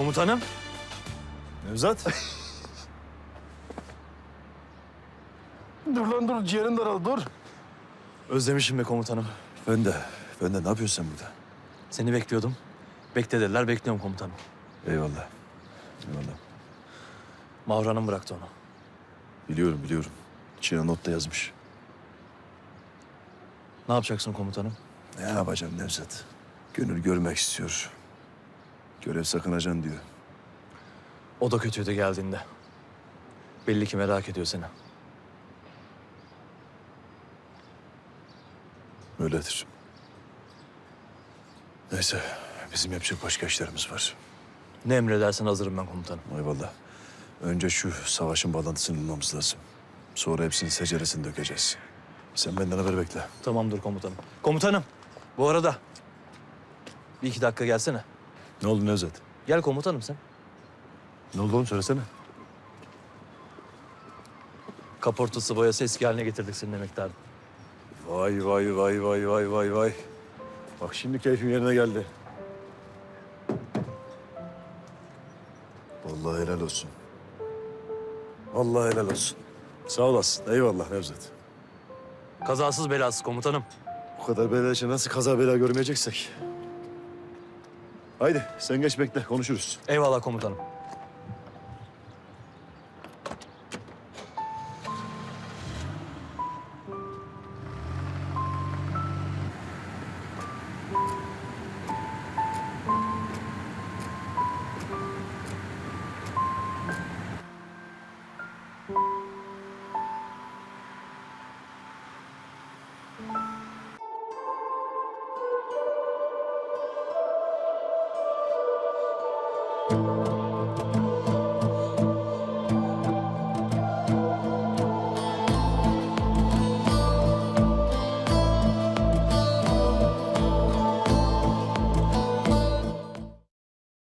Komutanım. Nevzat. Dur lan dur ciğerin daral dur. Özlemişim be komutanım. ben de. Ben de ne yapıyorsun sen burada? Seni bekliyordum. Bekle dediler, bekliyorum komutanım. Eyvallah. Eyvallah. Mahur Hanım bıraktı onu. Biliyorum biliyorum. İçine not da yazmış. Ne yapacaksın komutanım? Ne yapacağım Nevzat? Gönül görmek istiyor. Görev sakınacaksın diyor. O da kötüydü geldiğinde. Belli ki merak ediyor seni. Öyledir. Neyse. Bizim yapacak başka işlerimiz var. Ne emredersen hazırım ben komutanım. Eyvallah. Önce şu savaşın bağlantısını bulmamız lazım. Sonra hepsinin seceresini dökeceğiz. Sen benden haber bekle. Tamamdır komutanım. Komutanım, bu arada bir iki dakika gelsene. Ne oldu Nevzat? Gel komutanım sen. Ne oldu oğlum söylesene. Kaportası boyası eski haline getirdik senin emektarın. Vay vay vay vay vay vay vay. Bak şimdi keyfim yerine geldi. Vallahi helal olsun. Allah helal olsun. Sağ olasın. Eyvallah Nevzat. Kazasız belasız komutanım. Bu kadar bela için nasıl kaza bela görmeyeceksek. Haydi sen geç bekle konuşuruz. Eyvallah komutanım. Thank you.